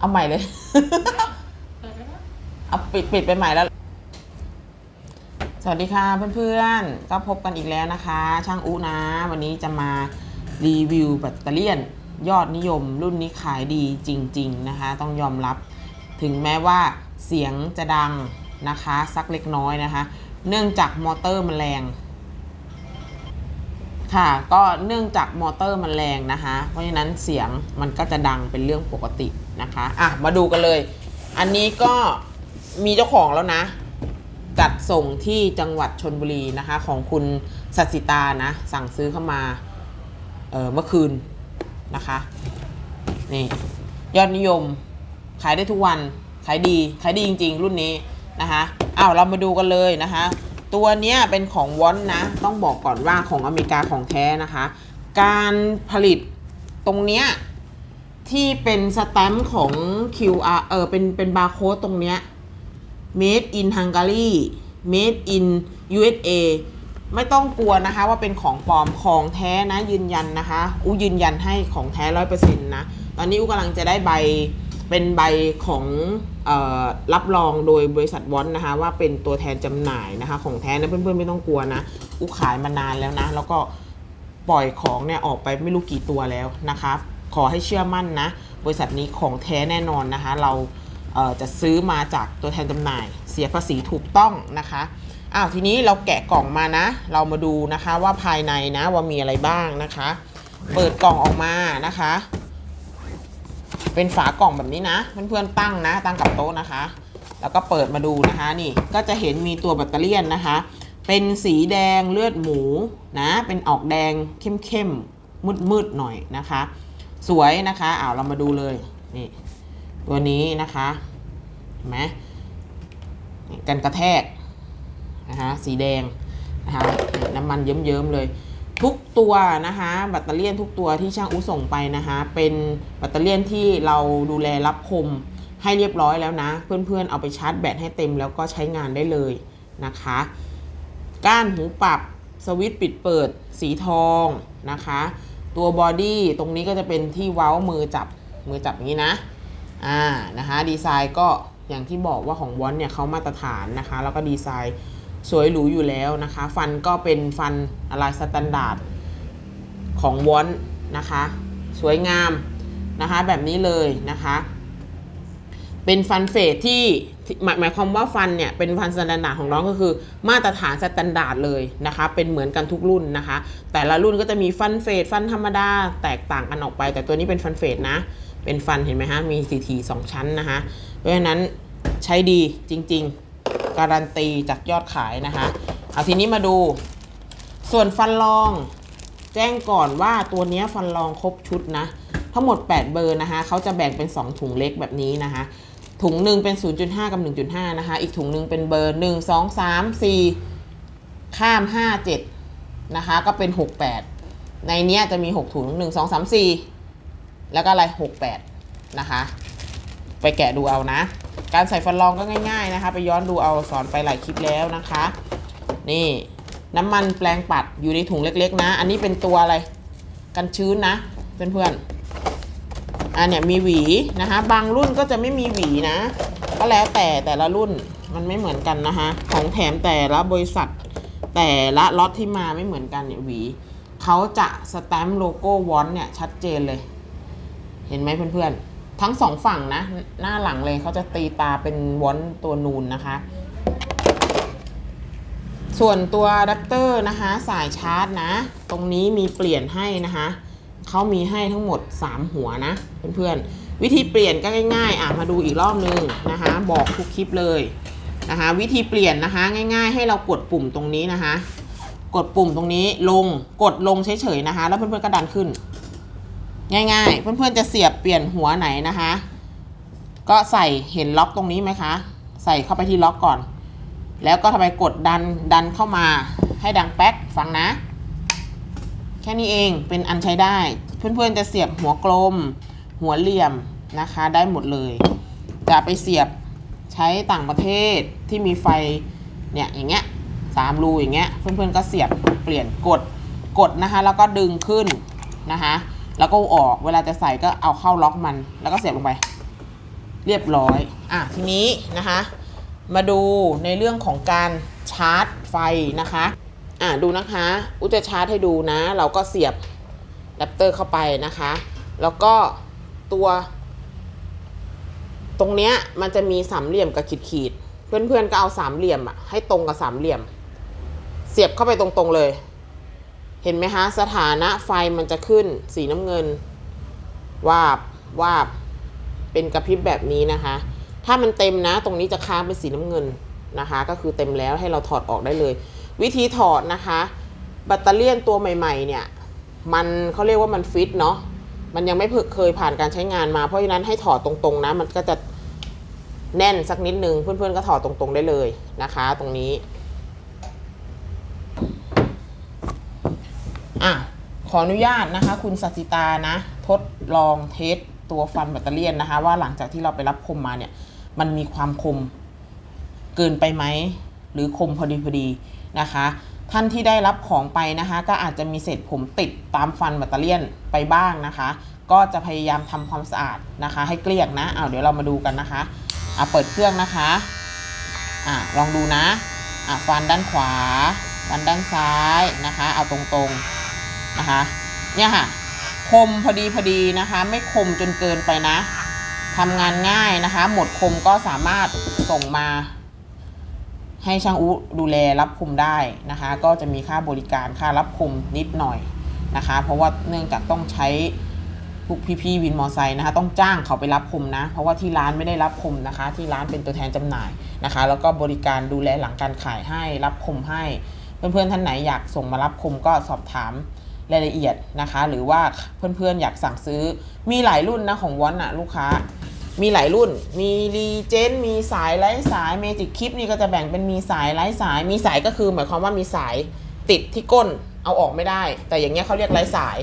เอาใหม่เลยเปิดได้ไหมเอาปิดปิดไปใหม่แล้ว สวัสดีค่ะเพื่อนๆ ก็พบกันอีกแล้วนะคะ ช่างอุนะ วันนี้จะมารีวิวแบตเตอรี่ยน ยอดนิยม รุ่นนี้ขายดีจริง ๆ นะคะ ต้องยอมรับ ถึงแม้ว่าเสียงจะดังนะคะ สักเล็กน้อยนะคะ เนื่องจากมอเตอร์มันแรง ค่ะ ก็เนื่องจากมอเตอร์มันแรงนะคะ เพราะฉะนั้นเสียงมันก็จะดังเป็นเรื่องปกติ นะคะอะมาดูกันเลย อันนี้ก็มีเจ้าของแล้วนะ จัดส่งที่จังหวัดชนบุรีนะคะ ของคุณสัสิตานะ สั่งซื้อเข้ามาเเมื่อคืนนะคะนี่ยอดนิยมขายได้ทุกวัน ขายดี ขายดีจริง ๆ รุ่นนี้นะคะอ้าวเรามาดูกันเลยนะคะ ตัวเนี้ยเป็นของวอนนะ ต้องบอกก่อนว่าของอเมริกาของแท้นะคะ การผลิตตรงเนี้ย ที่เป็นสแตมป์ของ QR เออเป็นเป็นบาร์โค้ดตรงเนี้ย made in Hungary made in USA ไม่ต้องกลัวนะคะว่าเป็นของปลอมของแท้นะยืนยันนะคะอูยืนยันให้ของแท้ร้อยเปอร์เซ็นต์นะ ตอนนี้อูกำลังจะได้ใบเป็นใบของออรับรองโดยบริษัทวอนนะคะว่าเป็นตัวแทนจำหน่ายนะคะ ของแท้นะเพื่อนๆไม่ต้องกลัวนะอูขายมานานแล้วนะ แล้วก็ปล่อยของเนี่ยออกไปไม่รู้กี่ตัวแล้วนะคะ ขอให้เชื่อมั่นนะ บริษัทนี้ของแท้แน่นอนนะคะ เราเจะซื้อมาจากตัวแทนจำหน่าย เสียภาษีถูกต้องนะคะอ้าวทีนี้เราแกะกล่องมานะ เรามาดูนะคะว่าภายในนะว่ามีอะไรบ้างนะคะ เปิดกล่องออกมานะคะ เป็นฝากล่องแบบนี้นะเพื่อนๆตั้งนะ ตั้งกับโต๊ะนะคะ แล้วก็เปิดมาดูนะคะนี่ก็จะเห็นมีตัวแบตเตอรี่นะคะ เป็นสีแดงเลือดหมูนะ เป็นออกแดงเข้มๆมืดๆหน่อยนะคะ สวยนะคะอ้าวเรามาดูเลยนี่ตัวนี้นะคะเห็นไหมกันกระแทกนะคะสีแดงนะคะน้ำมันเยิ้มๆเลย ทุกตัวนะคะแบตเตอรี่ทุกตัวที่ช่างอุ้ส่งไปนะคะเป็นแบตเตอรี่ที่เราดูแลรับคมให้เรียบร้อยแล้วนะ เพื่อนๆ เอาไปชาร์จแบตให้เต็มแล้วก็ใช้งานได้เลยนะคะ ก้านหูปรับสวิตช์ปิดเปิดสีทองนะคะ ตัวบอดี้ตรงนี้ก็จะเป็นที่เว้ามือจับมือจับอย่างนี้นะอ่านะคะดีไซน์ก็อย่างที่บอกว่าของวอนเนี่ยเขามาตรฐานนะคะ แล้วก็ดีไซน์สวยหรูอยู่แล้วนะคะ ฟันก็เป็นฟันอะไรสแตนดาร์ดของวอนนะคะ สวยงามนะคะแบบนี้เลยนะคะ เป็นฟันเฟสที่หมายหมายความว่าฟันเนี่ยเป็นฟันสแตนดาร์ดของน้องก็คือ มาตรฐานสแตนดาร์ดเลยนะคะเป็นเหมือนกันทุกรุ่นนะคะ แต่ละรุ่นก็จะมีฟันเฟสฟันธรรมดาแตกต่างกันออกไป แต่ตัวนี้เป็นฟันเฟสนะ เป็นฟันเห็นไหมฮะมีสีทีสองชั้นนะคะเพราะฉะนั้นใช้ดีจริง ๆ การันตีจากยอดขายนะคะเอาทีนี้มาดู ส่วนฟันรอง แจ้งก่อนว่าตัวนี้ฟันรองครบชุดนะทั้งหมด 8 เบอร์นะคะเขาจะแบ่งเป็น 2 ถุงเล็กแบบนี้นะคะ ถุงหนึ่งเป็น 0.5 กับ 1.5 นะคะ อีกถุงหนึ่งเป็นเบอร์ 1 2 3 4 ข้าม 5 7 นะคะ ก็เป็น 68 ในเนี้ยจะมี 6 ถุง 1 2 3 4 แล้วก็อะไร 68 นะคะ ไปแกะดูเอานะ การใส่ฟันรองก็ง่าย ๆนะคะ ไปย้อนดูเอาสอนไปหลายคลิปแล้วนะคะ นี่น้ำมันแปลงปัดอยู่ในถุงเล็กๆ นะ อันนี้เป็นตัวอะไร กันชื้นนะ เพื่อนๆ อันเนี้ยมีหวีนะคะ บางรุ่นก็จะไม่มีหวีนะ ก็แล้วแต่แต่ละรุ่นมันไม่เหมือนกันนะคะ ของแถมแต่ละบริษัท แต่ละล็อตที่มาไม่เหมือนกันเนี่ยหวีเขาจะสแตมป์โลโก้วอนเนี่ยชัดเจนเลย เห็นไหมเพื่อนๆ ทั้งสองฝั่งนะ หน้าหลังเลยเขาจะตีตาเป็นวอนตัวนูนนะคะ ส่วนตัวอะแดัปเตอร์นะคะ สายชาร์จนะ ตรงนี้มีเปลี่ยนให้นะคะ เขามีให้ทั้งหมด 3 หัวนะเพื่อนๆวิธีเปลี่ยนก็ง่ายๆอะมาดูอีกรอบนึงนะคะ บอกทุกคลิปเลยนะคะ วิธีเปลี่ยนนะคะ ง่าย ๆ ให้เรากดปุ่มตรงนี้นะคะ กดปุ่มตรงนี้ลงกดลงเฉยๆนะคะ แล้วเพื่อนๆก็ดันขึ้น ง่ายๆ เพื่อนๆจะเสียบเปลี่ยนหัวไหนนะคะ ก็ใส่เห็นล็อกตรงนี้ไหมคะ ใส่เข้าไปที่ล็อกก่อน แล้วก็ทำไมกดดันดันเข้ามาให้ดังแป๊กฟังนะ แค่นี้เองเป็นอันใช้ได้ เพื่อนๆจะเสียบหัวกลม หัวเหลี่ยมนะคะได้หมดเลย จะไปเสียบใช้ต่างประเทศที่มีไฟเนี่ยอย่างเงี้ยสามรูอย่างเงี้ยเพื่อนๆก็เสียบเปลี่ยนกดกดนะคะแล้วก็ดึงขึ้นนะคะแล้วก็ออกเวลาจะใส่ก็เอาเข้าล็อกมัน แล้วก็เสียบลงไป เรียบร้อยอะทีนี้นะคะ มาดูในเรื่องของการชาร์จไฟนะคะ อะดูนะคะ อุจะชาร์จให้ดูนะ เราก็เสียบแรปเตอร์เข้าไปนะคะ แล้วก็ตัว ตรงเนี้ยมันจะมีสามเหลี่ยมกับขีดขีด เพื่อนๆก็เอาสามเหลี่ยมอะให้ตรงกับสามเหลี่ยม เสียบเข้าไปตรงๆเลย เห็นไหมคะสถานะไฟมันจะขึ้นสีน้ำเงิน วาบวาบเป็นกระพริบแบบนี้นะคะ ถ้ามันเต็มนะ ตรงนี้จะค้างเป็นสีน้ำเงินนะคะ ก็คือเต็มแล้วให้เราถอดออกได้เลย วิธีถอดนะคะแบตเตอรี่ยนตัวใหม่ๆเนี่ยมันเขาเรียกว่ามันฟิตเนาะมันยังไม่เคยผ่านการใช้งานมาเพราะฉะนั้นให้ถอดตรงๆนะ มันก็จะแน่นสักนิดนึงเพื่อนๆก็ถอดตรงๆได้เลยนะคะ ตรงนี้อะขออนุญาตนะคะ คุณสัสิตานะ ทดลองเทสตัวฟันแบตเตอรี่ยนนะคะ ว่าหลังจากที่เราไปรับคมมาเนี่ย มันมีความคมเกินไปไหม หรือคมพอดีพอดี นะคะ ท่านที่ได้รับของไปนะคะ ก็อาจจะมีเศษผมติดตามฟันแบตเตอรี่ยนไปบ้างนะคะ ก็จะพยายามทำความสะอาดนะคะ ให้เกลี้ยงนะเอาเดี๋ยวเรามาดูกันนะคะอะเปิดเครื่องนะคะอะลองดูนะอะฟันด้านขวา ฟันด้านซ้ายนะคะ เอาตรงๆนะคะเนี่ยค่ะคมพอดีพอดีนะคะ ไม่คมจนเกินไปนะทำงานง่ายนะคะ หมดคมก็สามารถส่งมา ให้ช่างอุดูแลรับคมได้นะคะ ก็จะมีค่าบริการค่ารับคมนิดหน่อยนะคะ เพราะว่าเนื่องจากต้องใช้พวกพี่ๆวินมอไซค์นะคะ ต้องจ้างเขาไปรับคมนะ เพราะว่าที่ร้านไม่ได้รับคมนะคะ ที่ร้านเป็นตัวแทนจำหน่ายนะคะ แล้วก็บริการดูแลหลังการขายให้รับคมให้ เพื่อนๆท่านไหนอยากส่งมารับคมก็สอบถามรายละเอียดนะคะ หรือว่าเพื่อนๆอยากสั่งซื้อมีหลายรุ่นนะของวอนอะลูกค้า มีหลายรุ่น มีรีเจน มีสายไร้สายเมจิกคลิปนี่ก็จะแบ่งเป็นมีสายไร้สาย มีสายก็คือหมายความว่ามีสายติดที่ก้นเอาออกไม่ได้ แต่อย่างเงี้ยเขาเรียกไร้สาย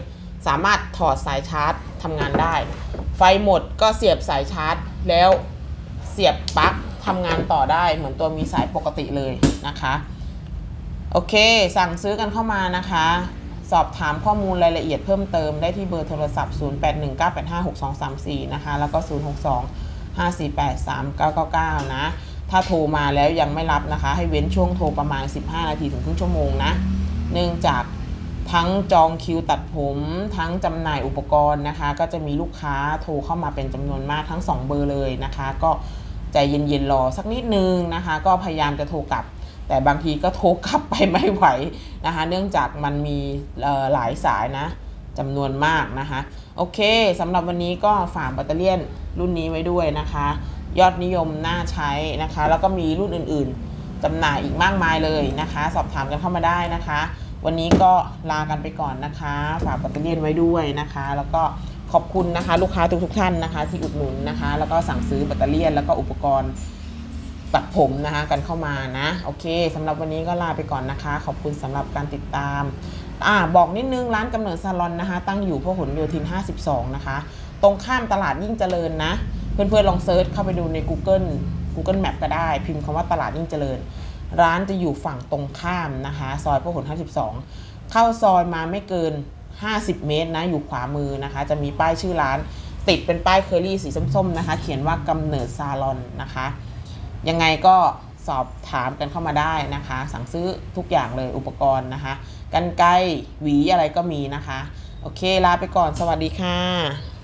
สามารถถอดสายชาร์จทำงานได้ ไฟหมดก็เสียบสายชาร์จ แล้วเสียบปลั๊กทำงานต่อได้เหมือนตัวมีสายปกติเลยนะคะ โอเค สั่งซื้อกันเข้ามานะคะ สอบถามข้อมูลรายละเอียดเพิ่มเติมได้ที่เบอร์โทรศัพท์ 0819856234 นะคะ แล้วก็ 062-548-3999 นะ ถ้าโทรมาแล้วยังไม่รับนะคะ ให้เว้นช่วงโทรประมาณ 15 นาทีถึงครึ่งชั่วโมงนะ เนื่องจากทั้งจองคิวตัดผม ทั้งจำหน่ายอุปกรณ์นะคะ ก็จะมีลูกค้าโทรเข้ามาเป็นจำนวนมากทั้ง 2 เบอร์เลยนะคะ ก็ใจเย็นๆรอสักนิดนึงนะคะ ก็พยายามจะโทรกลับ แต่บางทีก็โทรกลับไปไม่ไหวนะคะ เนื่องจากมันมีหลายสายนะจำนวนมากนะคะ โอเคสำหรับวันนี้ก็ฝากแบตเตอรี่รุ่นนี้ไว้ด้วยนะคะ ยอดนิยมน่าใช้นะคะ แล้วก็มีรุ่นอื่นๆจำหน่ายอีกมากมายเลยนะคะ สอบถามกันเข้ามาได้นะคะ วันนี้ก็ลากันไปก่อนนะคะ ฝากแบตเตอรี่ไว้ด้วยนะคะ แล้วก็ขอบคุณนะคะ ลูกค้าทุกๆท่านนะคะ ที่อุดหนุนนะคะ แล้วก็สั่งซื้อแบตเตอรี่แล้วก็อุปกรณ์ ตัดผมนะคะกันเข้ามานะ โอเคสำหรับวันนี้ก็ลาไปก่อนนะคะ ขอบคุณสำหรับการติดตามอ่าบอกนิดนึงร้านกำเนิดซาลอนนะคะ ตั้งอยู่พหลโยธิน 52 นะคะ ตรงข้ามตลาดยิ่งเจริญนะ เพื่อนๆลองเซิร์ชเข้าไปดูใน Google Google Map ก็ได้ พิมพ์คำว่าตลาดยิ่งเจริญ ร้านจะอยู่ฝั่งตรงข้ามนะคะ ซอยพหล52 เข้าซอยมาไม่เกิน 50 เมตรนะ อยู่ขวามือนะคะ จะมีป้ายชื่อร้านติดเป็นป้ายเคอรี่สีส้มๆนะคะ เขียนว่ากำเนิดซาลอนนะคะ ยังไงก็สอบถามกันเข้ามาได้นะคะ สั่งซื้อทุกอย่างเลยอุปกรณ์นะคะ กันไกลหวีอะไรก็มีนะคะ โอเคลาไปก่อนสวัสดีค่ะ